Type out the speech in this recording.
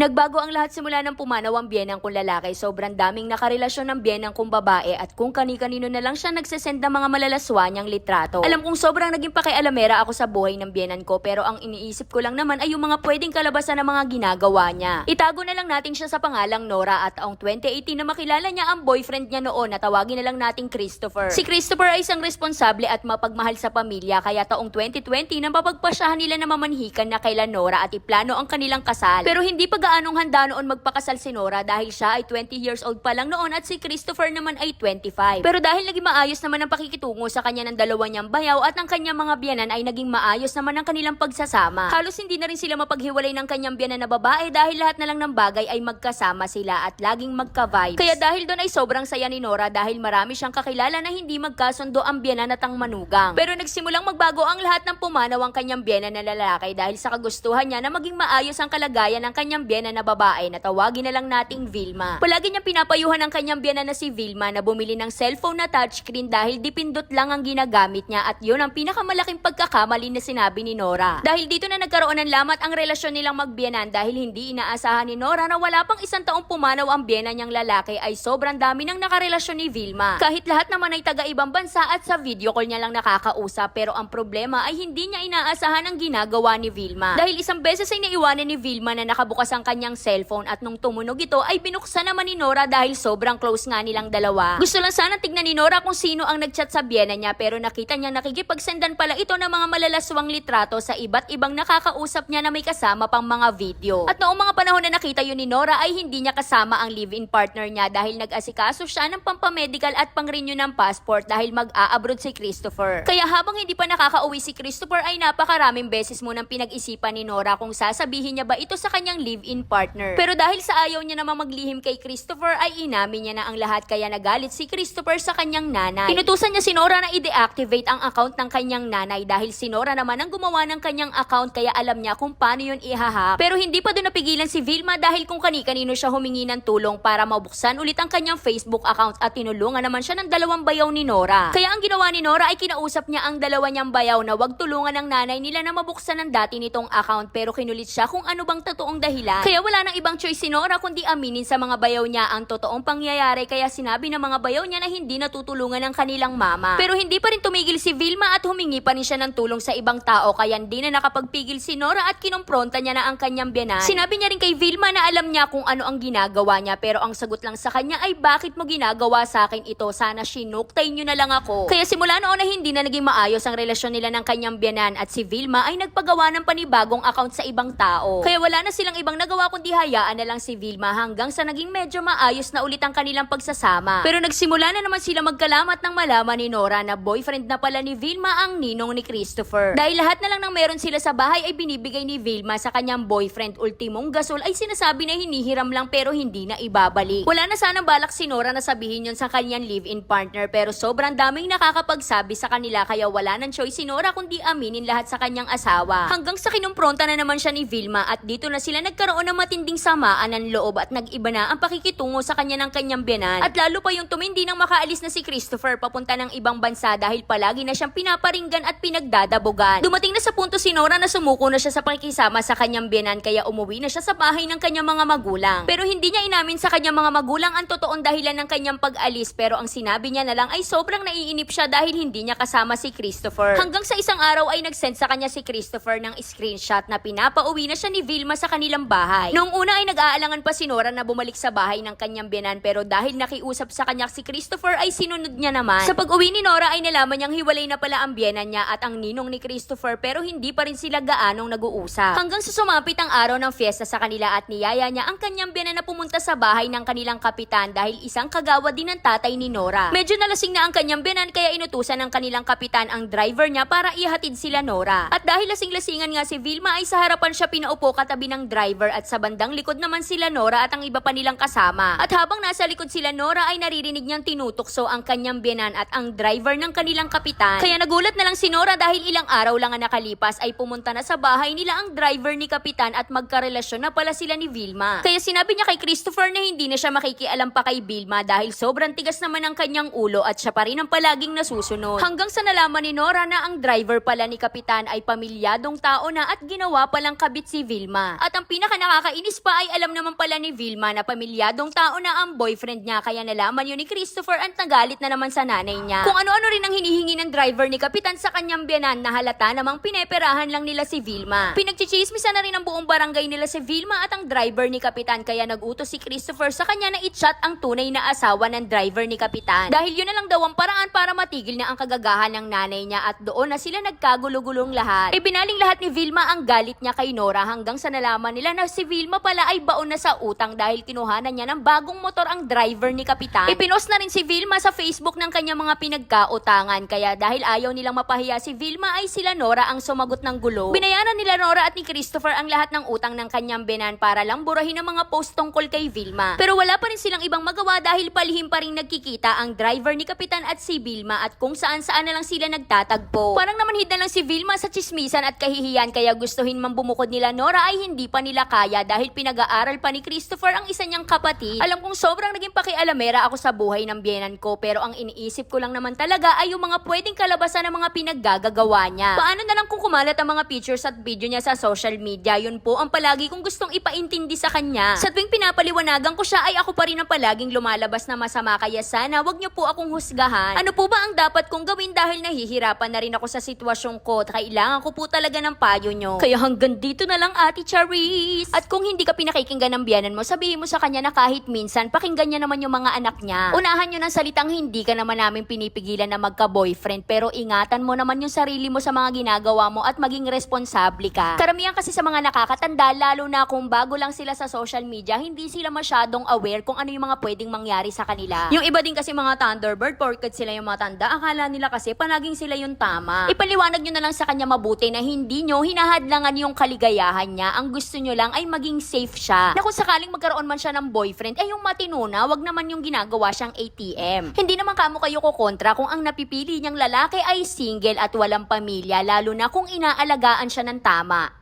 Nagbago ang lahat simula ng pumanaw ang biyenang kong lalaki. Sobrang daming nakarelasyon ng biyenang kong babae at kung kani-kanino na lang siya nagsesend ng mga malalaswa niyang litrato. Alam kong sobrang naging pakialamera ako sa buhay ng biyenan ko pero ang iniisip ko lang naman ay yung mga pwedeng kalabasan ng mga ginagawa niya. Itago na lang natin siya sa pangalang Nora at taong 2018 na makilala niya ang boyfriend niya noon na tawagin na lang nating Christopher. Si Christopher ay isang responsable at mapagmahal sa pamilya kaya taong 2020 nang mapagpasyahan nila na mamanhikan na kay Nora at iplano ang kanilang kasal. Pero hindi pa gaanong handa noon magpakasal si Nora dahil siya ay 20 years old pa lang noon at si Christopher naman ay 25. Pero dahil naging maayos naman ang pakikitungo sa kanya ng dalawa niyang bayaw at ang kanyang mga biyanan ay naging maayos naman ang kanilang pagsasama. Halos hindi na rin sila mapaghiwalay ng kanyang biyanan na babae dahil lahat na lang ng bagay ay magkasama sila at laging magka-vibes. Kaya dahil doon ay sobrang saya ni Nora dahil marami siyang kakilala na hindi magkasundo ang biyanan at ang manugang. Pero nagsimulang magbago ang lahat ng pumanaw ang kanyang biyanan na lalaki dahil sa kagustuhan niya na maging maayos ang kalagayan ng kanyang biyanan na babae na tawagin na lang nating Vilma. Palagi niya pinapayuhan ang kanyang biyanan na si Vilma na bumili ng cellphone na touchscreen dahil dipindot lang ang ginagamit niya at yun ang pinakamalaking pagkakamali na sinabi ni Nora. Dahil dito na nagkaroon ng lamat ang relasyon nilang magbiyanan dahil hindi inaasahan ni Nora na wala pang isang taong pumanaw ang biyanan niyang lalaki ay sobrang dami ng nakarelasyon ni Vilma. Kahit lahat naman ay taga ibang bansa at sa video call niya lang nakakausap pero ang problema ay hindi niya inaasahan ang ginagawa ni Vilma. Dahil isang beses ay naiwanan ni Vilma na nakabukas ang kanyang cellphone at nung tumunog ito ay binuksan naman ni Nora dahil sobrang close nga nilang dalawa. Gusto lang sana tignan ni Nora kung sino ang nagchat sa biyena niya pero nakita niya nakikipagsendan pala ito ng mga malalaswang litrato sa iba't ibang nakakausap niya na may kasama pang mga video. At noong mga panahon na nakita yun ni Nora ay hindi niya kasama ang live-in partner niya dahil nag-asikaso siya ng pampamedical at pang-renew ng passport dahil mag-a-abroad si Christopher. Kaya habang hindi pa nakakauwi si Christopher ay napakaraming beses mo nang pinag-isipan ni Nora kung sasabihin niya ba ito sa kanyang live-in partner. Pero dahil sa ayaw niya namang maglihim kay Christopher ay inamin niya na ang lahat kaya nagalit si Christopher sa kanyang nanay. Inutusan niya si Nora na i-deactivate ang account ng kanyang nanay dahil si Nora naman ang gumawa ng kanyang account kaya alam niya kung paano yun ihahack. Pero hindi pa doon napigilan si Vilma dahil kung kani-kanino siya humingi ng tulong para mabuksan ulit ang kanyang Facebook account at tinulungan naman siya ng dalawang bayaw ni Nora. Kaya ang ginawa ni Nora ay kinausap niya ang dalawa niyang bayaw na wag tulungan ng nanay nila na mabuksan ang dati nitong account pero kinulit siya kung ano bang totoong dahilan. Kaya wala nang ibang choice si Nora kundi aminin sa mga bayaw niya ang totoong pangyayari kaya sinabi ng mga bayaw niya na hindi natutulungan ng kanilang mama. Pero hindi pa rin tumigil si Vilma at humingi pa rin siya ng tulong sa ibang tao kaya hindi na nakapagpigil si Nora at kinumpronta niya na ang kanyang biyanan. Sinabi niya rin kay Vilma na alam niya kung ano ang ginagawa niya pero ang sagot lang sa kanya ay bakit mo ginagawa sa akin ito? Sana sinuktay niyo na lang ako. Kaya simula noon na hindi na naging maayos ang relasyon nila ng kanyang biyanan at si Vilma ay nagpagawa ng panibagong account sa ibang tao. Kaya wala na silang ibang nagawa kundi hayaan na lang si Vilma hanggang sa naging medyo maayos na ulit ang kanilang pagsasama. Pero nagsimula na naman sila magkalamat nang malaman ni Nora na boyfriend na pala ni Vilma ang ninong ni Christopher. Dahil lahat na lang ng meron sila sa bahay ay binibigay ni Vilma sa kanyang boyfriend ultimong gasol ay sinasabi na hinihiram lang pero hindi na ibabalik. Wala na sanang balak si Nora na sabihin yon sa kanyang live-in partner pero sobrang daming nakakapagsabi sa kanila kaya wala nang choice si Nora kundi aminin lahat sa kanyang asawa. Hanggang sa kinumpronta na naman siya ni Vilma at dito na sila nagkaroon ng matinding samaan ng loob at nag-iba na ang pakikitungo sa kanya ng kanyang biyanan. At lalo pa yung tumindi nang makaalis na si Christopher papunta ng ibang bansa dahil palagi na siyang pinaparinggan at pinagdadabugan. Dumating na sa punto si Nora na sumuko na siya sa pakikisama sa kanyang biyanan kaya umuwi na siya sa bahay ng kanyang mga magulang. Pero hindi niya inamin sa kanyang mga magulang ang totoong dahilan ng kanyang pag-alis pero ang sinabi niya na lang ay sobrang naiinip siya dahil hindi niya kasama si Christopher. Hanggang sa isang araw ay nag-send sa kanya si Christopher ng screenshot na pinapauwi na siya ni Vilma sa kanilang bahay. Noong una ay nag-aalangan pa si Nora na bumalik sa bahay ng kanyang biyanan pero dahil nakiusap sa kanya si Christopher ay sinunod niya naman. Sa pag-uwi ni Nora ay nalaman niyang hiwalay na pala ang biyanan niya at ang ninong ni Christopher pero hindi pa rin sila gaanong nag-uusap. Hanggang sa sumapit ang araw ng fiesta sa kanila at niyaya niya ang kanyang biyanan na pumunta sa bahay ng kanilang kapitan dahil isang kagawa din ng tatay ni Nora. Medyo nalasing na ang kanyang biyanan kaya inutusan ng kanilang kapitan ang driver niya para ihatid sila Nora. At dahil lasing-lasingan nga si Vilma ay sa harapan siya pinaupo katabi ng driver at sa bandang likod naman sila Nora at ang iba pa nilang kasama. At habang nasa likod sila Nora ay naririnig niyang tinutukso ang kanyang biyanan at ang driver ng kanilang kapitan. Kaya nagulat na lang si Nora dahil ilang araw lang ang nakalipas ay pumunta na sa bahay nila ang driver ni kapitan at magkarelasyon na pala sila ni Vilma. Kaya sinabi niya kay Christopher na hindi na siya makikialam pa kay Vilma dahil sobrang tigas naman ang kanyang ulo at siya pa rin ang palaging nasusunod. Hanggang sa nalaman ni Nora na ang driver pala ni kapitan ay pamilyadong tao na at ginawa palang kabit si Vilma. At ang pinaka nakakainis pa ay alam naman pala ni Vilma na pamilyadong tao na ang boyfriend niya kaya nalaman yun ni Christopher at nagalit na naman sa nanay niya. Kung ano-ano rin ang hinihingi ng driver ni Kapitan sa kanyang biyanan na halata namang pineperahan lang nila si Vilma. Pinagchichismisan na rin ang buong barangay nila si Vilma at ang driver ni Kapitan kaya nagutos si Christopher sa kanya na i-chat ang tunay na asawa ng driver ni Kapitan. Dahil yun na lang daw ang paraan para matigil na ang kagagahan ng nanay niya at doon na sila nagkagulo-gulong lahat. Ibinaling lahat ni Vilma ang galit niya kay Nora hanggang sa nalaman nila na si Vilma pala ay baon na sa utang dahil kinuhanan niya ng bagong motor ang driver ni Kapitan. Ipinost na rin si Vilma sa Facebook ng kanyang mga pinagkautangan kaya dahil ayaw nilang mapahiya si Vilma ay sila Nora ang sumagot ng gulo. Binayaran nila Nora at ni Christopher ang lahat ng utang ng kanyang binan para lang burahin ang mga post tungkol kay Vilma. Pero wala pa rin silang ibang magawa dahil palihim pa rin nagkikita ang driver ni Kapitan at si Vilma at kung saan saan na lang sila nagtatagpo. Parang naman hid na lang si Vilma sa chismisan at kahihiyan kaya gustuhin man bumukod nila Nora ay hindi pa nila kaya dahil pinag-aaral pa ni Christopher ang isa niyang kapatid. Alam kong sobrang naging pakialamera ako sa buhay ng biyenan ko pero ang iniisip ko lang naman talaga ay yung mga pwedeng kalabasan ng mga pinaggagagawa niya. Paano na lang kung kumalat ang mga pictures at video niya sa social media, yun po ang palagi kong gustong ipaintindi sa kanya. Sa tuwing pinapaliwanagan ko siya ay ako pa rin ang palaging lumalabas na masama kaya sana wag niyo po akong husgahan. Ano po ba ang dapat kong gawin dahil nahihirapan na rin ako sa sitwasyon ko kailangan ko po talaga ng payo niyo. Kaya hanggang dito na lang Ate Charis. At kung hindi ka pinakikinggan ng biyanan mo, sabihin mo sa kanya na kahit minsan pakinggan niya naman yung mga anak niya. Unahan niyo ng salitang hindi ka naman namin pinipigilan na magka-boyfriend pero ingatan mo naman yung sarili mo sa mga ginagawa mo at maging responsable ka. Karamihan kasi sa mga nakakatanda, lalo na kung bago lang sila sa social media, hindi sila masyadong aware kung ano yung mga pwedeng mangyari sa kanila. Yung iba din kasi mga Thunderbird, porket sila yung mga tanda, akala nila kasi panaging sila yung tama. Ipaliwanag nyo na lang sa kanya mabuti na hindi nyo hinahadlangan yung kaligayahan niya. Ang gusto nyo lang ay maging safe siya. Na kung sakaling magkaroon man siya ng boyfriend, eh yung matinuna, wag naman yung ginagawa siyang ATM. Hindi naman kamo kayo ko kontra kung ang napipili niyang lalaki ay single at walang pamilya, lalo na kung inaalagaan siya ng tama.